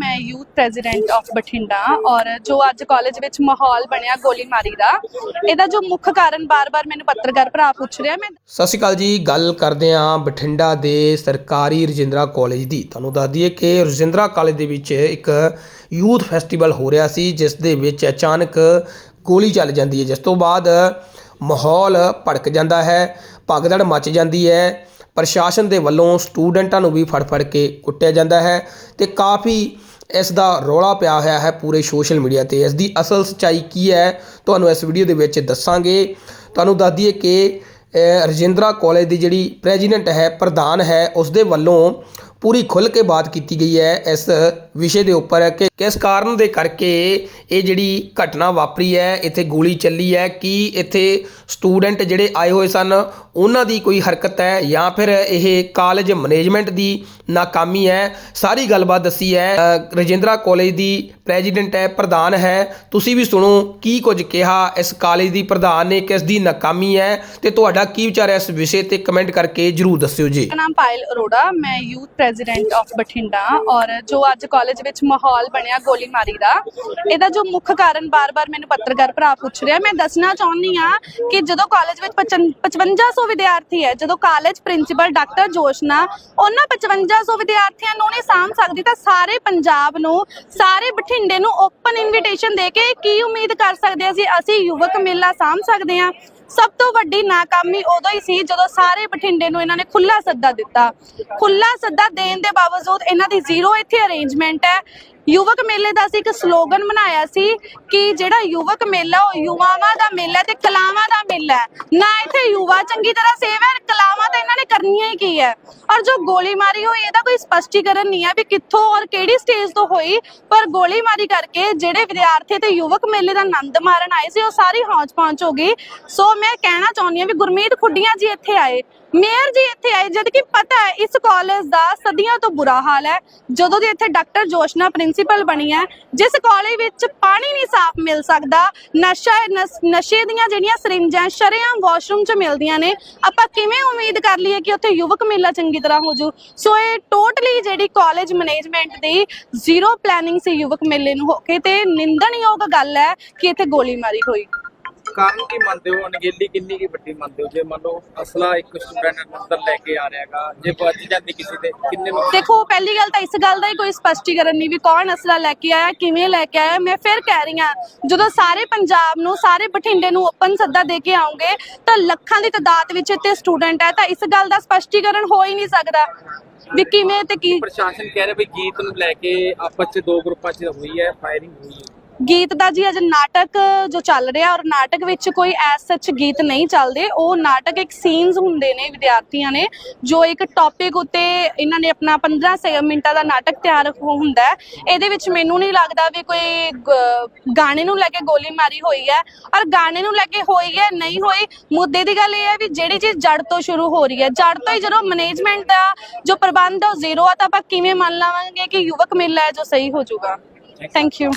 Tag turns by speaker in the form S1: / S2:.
S1: ਮੈਂ youth president of Bathinda ਔਰ ਜੋ ਅੱਜ ਕਾਲਜ ਵਿੱਚ ਮਾਹੌਲ ਬਣਿਆ ਗੋਲੀਮਾਰੀ ਦਾ, ਇਹਦਾ ਜੋ ਮੁੱਖ ਕਾਰਨ ਬਾਰ-ਬਾਰ ਮੈਨੂੰ ਪੱਤਰਕਾਰ ਭਰਾ ਪੁੱਛ ਰਿਹਾ, ਮੈਂ
S2: ਸਤਿ ਸ਼੍ਰੀ ਅਕਾਲ ਜੀ, ਗੱਲ ਕਰਦੇ ਹਾਂ ਬਠਿੰਡਾ ਦੇ ਸਰਕਾਰੀ ਰਜਿੰਦਰਾ ਕਾਲਜ ਦੀ। ਤੁਹਾਨੂੰ ਦੱਸ ਦਈਏ ਕਿ ਰਜਿੰਦਰਾ ਕਾਲਜ ਦੇ ਵਿੱਚ ਇੱਕ ਯੂਥ ਫੈਸਟੀਵਲ ਹੋ ਰਿਹਾ ਸੀ, ਜਿਸ ਦੇ ਵਿੱਚ ਅਚਾਨਕ ਗੋਲੀ ਚੱਲ ਜਾਂਦੀ ਹੈ। ਜਿਸ ਤੋਂ ਬਾਅਦ ਮਾਹੌਲ ਭੜਕ ਜਾਂਦਾ ਹੈ, ਭਗਦੜ ਮਚ ਜਾਂਦੀ ਹੈ, ਪ੍ਰਸ਼ਾਸਨ ਦੇ ਵੱਲੋਂ ਸਟੂਡੈਂਟਾਂ ਨੂੰ ਵੀ ਫੜ ਫੜ ਕੇ ਕੁੱਟਿਆ ਜਾਂਦਾ ਹੈ ਤੇ ਕਾਫੀ ਇਸ ਦਾ ਰੌਲਾ ਪਿਆ ਹੋਇਆ ਹੈ ਪੂਰੇ ਸੋਸ਼ਲ ਮੀਡੀਆ ਤੇ। ਇਸ ਦੀ ਅਸਲ ਸਚਾਈ ਕੀ ਹੈ, ਤੁਹਾਨੂੰ ਇਸ ਵੀਡੀਓ ਦੇ ਵਿੱਚ ਦੱਸਾਂਗੇ। ਤੁਹਾਨੂੰ ਦੱਸ ਦਈਏ ਕਿ ਰਜਿੰਦਰਾ ਕਾਲਜ ਦੀ ਜਿਹੜੀ ਪ੍ਰੈਜ਼ੀਡੈਂਟ ਹੈ, ਪ੍ਰਧਾਨ ਹੈ ਉਸ ਦੇ ਵੱਲੋਂ ਪੂਰੀ ਖੁੱਲ੍ਹ ਕੇ ਬਾਤ ਕੀਤੀ ਗਈ ਹੈ। ਇਸ ਵਿਸ਼ੇ ਦੇ ਉੱਪਰ ਹੈ ਕਿ ਕਿਸ ਕਾਰਨ ਦੇ ਕਰਕੇ ਇਹ ਜਿਹੜੀ ਘਟਨਾ ਵਾਪਰੀ ਹੈ, ਇੱਥੇ ਗੋਲੀ ਚੱਲੀ ਹੈ, ਕਿ ਇੱਥੇ ਸਟੂਡੈਂਟ ਜਿਹੜੇ ਆਏ ਹੋਏ ਸਨ, ਉਹਨਾਂ ਦੀ ਕੋਈ ਹਰਕਤ ਹੈ ਜਾਂ ਫਿਰ ਇਹ ਕਾਲਜ ਮੈਨੇਜਮੈਂਟ ਦੀ ਨਾਕਾਮੀ ਹੈ? ਸਾਰੀ ਗੱਲਬਾਤ ਦੱਸੀ ਹੈ। ਰਜਿੰਦਰਾ ਕਾਲਜ ਦੀ ਪ੍ਰੈਜ਼ੀਡੈਂਟ ਹੈ, ਪ੍ਰਧਾਨ ਹੈ। ਤੁਸੀਂ ਵੀ ਸੁਣੋ ਕੀ ਕੁਝ ਕਿਹਾ ਇਸ ਕਾਲਜ ਦੀ ਪ੍ਰਧਾਨ ਨੇ, ਕਿਸ ਦੀ ਨਾਕਾਮੀ ਹੈ ਤੇ ਤੁਹਾਡਾ ਕੀ ਵਿਚਾਰ ਹੈ ਇਸ ਵਿਸ਼ੇ ਤੇ ਕਮੈਂਟ ਕਰਕੇ ਜਰੂਰ ਦੱਸਿਓ ਜੀ।
S1: ਮੇਰਾ ਨਾਮ ਪਾਇਲ ਅਰੋੜਾ, ਮੈਂ ਯੂਥ ਪ੍ਰੈਜ਼ੀਡੈਂਟ ਆਫ ਬਠਿੰਡਾ ਔਰ ਜੋ ਅੱਜ ਕਾਲਜ ਵਿੱਚ ਮਾਹੌਲ ਬਣਿਆ ਗੋਲੀਮਾਰੀ ਦਾ। ਇਹਦਾ ਜੋ ਮੁੱਖ ਕਾਰਨ ਬਾਰ-ਬਾਰ ਮੈਨੂੰ ਪੱਤਰਕਾਰ ਭਰਾ ਪੁੱਛ ਰਿਹਾ। ਮੈਂ ਦੱਸਣਾ ਚਾਹੁੰਦੀ ਆ ਕਿ ਜਦੋਂ ਕਾਲਜ ਵਿੱਚ 5500 ਵਿਦਿਆਰਥੀ ਹੈ, ਜਦੋਂ ਕਾਲਜ ਪ੍ਰਿੰਸੀਪਲ ਡਾਕਟਰ ਜੋਸ਼ਨਾ ਉਹਨਾਂ 5500 ਵਿਦਿਆਰਥੀਆਂ ਨੂੰ ਨਹੀਂ ਸਾਂਭ ਸਕਦੀ, ਤਾਂ ਸਾਰੇ ਪੰਜਾਬ ਨੂੰ, ਸਾਰੇ ਬਠਿੰਡੇ ਨੂੰ ਓਪਨ ਇਨਵੀਟੇਸ਼ਨ ਦੇ ਕੇ ਕੀ ਉਮੀਦ ਕਰ ਸਕਦੇ ਅਸੀਂ ਅਸੀਂ ਯੁਵਕ ਮੇਲਾ ਸਾਂਭ ਸਕਦੇ ਹਾਂ? ਸਭ ਤੋਂ ਵੱਡੀ ਨਾਕਾਮੀ ਉਦੋਂ ਹੀ ਸੀ ਜਦੋਂ ਸਾਰੇ ਬਠਿੰਡੇ ਨੂੰ ਇਹਨਾਂ ਨੇ ਖੁੱਲਾ ਸੱਦਾ ਦਿੱਤਾ। ਖੁੱਲਾ ਸੱਦਾ ਦੇਣ ਦੇ ਬਾਵਜੂਦ ਇਹਨਾਂ ਦੀ ਜ਼ੀਰੋ ਇੱਥੇ ਅਰੇਂਜਮੈਂਟ ਹੈ। ਯੁਵਕ ਮੇਲੇ ਦਾ ਅਸੀਂ ਇੱਕ ਸਲੋਗਨ ਬਣਾਇਆ ਸੀ ਕਿ ਜਿਹੜਾ ਯੁਵਕ ਮੇਲਾ ਉਹ ਯੁਵਾਵਾਂ ਦਾ ਮੇਲਾ ਤੇ ਕਲਾਵਾਂ ਦਾ ਮੇਲਾ ਹੈ। ਨਾ ਇੱਥੇ ਯੁਵਾ ਚੰਗੀ ਤਰ੍ਹਾਂ ਸੇਵ ਹੈ ਇਹਨਾਂ ਨੇ ਕਰਨੀਆਂ ਹੀ ਕੀ ਹੈ? ਔਰ ਜੋ ਗੋਲੀ ਮਾਰੀ ਹੋਈ, ਇਹਦਾ ਕੋਈ ਸਪਸ਼ਟੀਕਰਨ ਨਹੀਂ ਹੈ ਵੀ ਕਿੱਥੋਂ ਔਰ ਕਿਹੜੀ ਸਟੇਜ ਤੋਂ ਹੋਈ। ਪਰ ਗੋਲੀ ਮਾਰੀ ਕਰਕੇ ਜਿਹੜੇ ਵਿਦਿਆਰਥੀ ਤੇ ਯੁਵਕ ਮੇਲੇ ਦਾ ਆਨੰਦ ਮਾਰਨ ਆਏ ਸੀ, ਉਹ ਸਾਰੀ ਹੌਂਚ ਪਹੁੰਚ ਹੋ ਗਈ। ਸੋ ਮੈਂ ਕਹਿਣਾ ਚਾਹੁੰਦੀ ਹਾਂ ਵੀ ਗੁਰਮੀਤ ਖੁੱਡੀਆਂ ਜੀ ਇੱਥੇ ਆਏ। ਮੇਅਰ ਜੀ ਇੱਥੇ ਆਏ, ਜਦ ਕਿ ਪਤਾ ਹੈ ਇਸ ਕਾਲਜ ਦਾ ਸਦੀਆਂ ਤੋਂ ਬੁਰਾ ਹਾਲ ਹੈ। ਜਦੋਂ ਦੀ ਇੱਥੇ ਡਾਕਟਰ ਜੋਸ਼ਨਾ ਪ੍ਰਿੰਸੀਪਲ ਬਣੀ ਹੈ, ਜਿਸ ਕਾਲਜ ਵਿੱਚ ਪਾਣੀ ਨਹੀਂ ਸਾਫ਼ ਮਿਲ ਸਕਦਾ, ਨਸ਼ਾ, ਨਸ਼ੇ ਦੀਆਂ ਜਿਹੜੀਆਂ ਸਰਿੰਜਾਂ ਸ਼ਰੇਆਮ ਵਾਸ਼ਰੂਮ 'ਚ ਮਿਲਦੀਆਂ ਨੇ। ਆਪਾਂ ਕਿਵੇਂ ਉਮੀਦ ਕਰ ਲਈਏ ਕਿ ਉੱਥੇ ਯੁਵਕ ਮੇਲਾ ਚੰਗੀ ਤਰ੍ਹਾਂ ਹੋ ਜੂ? ਸੋ ਇਹ ਟੋਟਲੀ ਜਿਹੜੀ ਕਾਲਜ ਮੈਨੇਜਮੈਂਟ ਦੀ ਜ਼ੀਰੋ ਪਲੈਨਿੰਗ ਸੀ ਯੁਵਕ ਮੇਲੇ ਨੂੰ ਹੋ ਕੇ, ਤੇ ਨਿੰਦਣਯੋਗ ਗੱਲ ਹੈ ਕਿ ਇੱਥੇ ਗੋਲੀ ਮਾਰੀ ਹੋਈ।
S3: ਕਾਰਨ ਕੀ ਮੰਨਦੇ ਹੋ? ਅਣਗਹਿਲੀ ਕਿੰਨੀ ਕੀ ਵੱਡੀ ਮੰਨਦੇ ਹੋ? ਜੇ ਮੰਨ ਲਓ ਅਸਲਾ ਇੱਕ ਸਟੂਡੈਂਟ ਅੰਦਰ ਲੈ ਕੇ ਆ ਰਿਹਾਗਾ ਜੇ ਵੱਜ ਜਾਂਦੀ ਕਿਸੇ ਦੇ ਕਿੰਨੇ
S1: ਦੇਖੋ ਪਹਿਲੀ ਗੱਲ ਤਾਂ ਇਸ ਗੱਲ ਦਾ ਹੀ ਕੋਈ ਸਪਸ਼ਟੀਕਰਨ ਨਹੀਂ ਵੀ ਕੌਣ ਅਸਲਾ ਲੈ ਕੇ ਆਇਆ ਕਿਵੇਂ ਲੈ ਕੇ ਆਇਆ। ਮੈਂ ਫਿਰ ਕਹਿ ਰਹੀ ਹਾਂ ਜਦੋਂ ਸਾਰੇ ਪੰਜਾਬ ਨੂੰ ਸਾਰੇ ਬਠਿੰਡੇ ਨੂੰ ਓਪਨ ਸੱਦਾ ਦੇ ਕੇ ਆਉਂਗੇ ਤਾਂ ਲੱਖਾਂ ਦੀ ਤਾਦਾਦ ਵਿੱਚ ਇੱਥੇ ਸਟੂਡੈਂਟ ਹੈ ਤਾਂ ਇਸ ਗੱਲ ਦਾ ਸਪਸ਼ਟੀਕਰਨ ਹੋ ਹੀ ਨਹੀਂ ਸਕਦਾ। ਵੀ ਕਿਵੇਂ ਤੇ ਕੀ
S3: ਪ੍ਰਸ਼ਾਸਨ ਕਹਿ ਰਿਹਾ ਵੀ ਗੀਤ ਨੂੰ ਲੈ ਕੇ ਆਪਸ ਚ ਦੋ ਗਰੁੱਪਾਂ ਚ ਹੋਈ ਹੈ ਫਾਇਰਿੰਗ ਹੋਈ ਹੈ।
S1: ਗੀਤ ਦਾ ਜੀ ਅਜੇ ਨਾਟਕ ਜੋ ਚੱਲ ਰਿਹਾ ਔਰ ਨਾਟਕ ਵਿੱਚ ਕੋਈ ਐਸ ਸੱਚ ਗੀਤ ਨਹੀਂ ਚੱਲਦੇ। ਉਹ ਨਾਟਕ ਇੱਕ ਸੀਨਸ ਹੁੰਦੇ ਨੇ ਵਿਦਿਆਰਥੀਆਂ ਨੇ ਜੋ ਇੱਕ ਟੌਪਿਕ ਉੱਤੇ ਇਹਨਾਂ ਨੇ ਆਪਣਾ 15 ਸੇ- ਮਿੰਟਾਂ ਦਾ ਨਾਟਕ ਤਿਆਰ ਹੁੰਦਾ ਇਹਦੇ ਵਿੱਚ ਮੈਨੂੰ ਨਹੀਂ ਲੱਗਦਾ ਵੀ ਕੋਈ ਗਾਣੇ ਨੂੰ ਲੈ ਕੇ ਗੋਲੀ ਮਾਰੀ ਹੋਈ ਹੈ। ਔਰ ਗਾਣੇ ਨੂੰ ਲੈ ਕੇ ਹੋਈ ਹੈ, ਨਹੀਂ ਹੋਈ, ਮੁੱਦੇ ਦੀ ਗੱਲ ਇਹ ਹੈ ਵੀ ਜਿਹੜੀ ਚੀਜ਼ ਜੜ ਤੋਂ ਸ਼ੁਰੂ ਹੋ ਰਹੀ ਹੈ। ਜੜ ਤੋਂ ਹੀ ਜਦੋਂ ਮੈਨੇਜਮੈਂਟ ਦਾ ਜੋ ਪ੍ਰਬੰਧ ਹੈ ਉਹ ਜ਼ੀਰੋ ਆ, ਤਾਂ ਆਪਾਂ ਕਿਵੇਂ ਮੰਨ ਲਵਾਂਗੇ ਕਿ ਯੁਵਕ ਮੇਲਾ ਹੈ ਜੋ ਸਹੀ ਹੋ ਜਾਊਗਾ। Thank you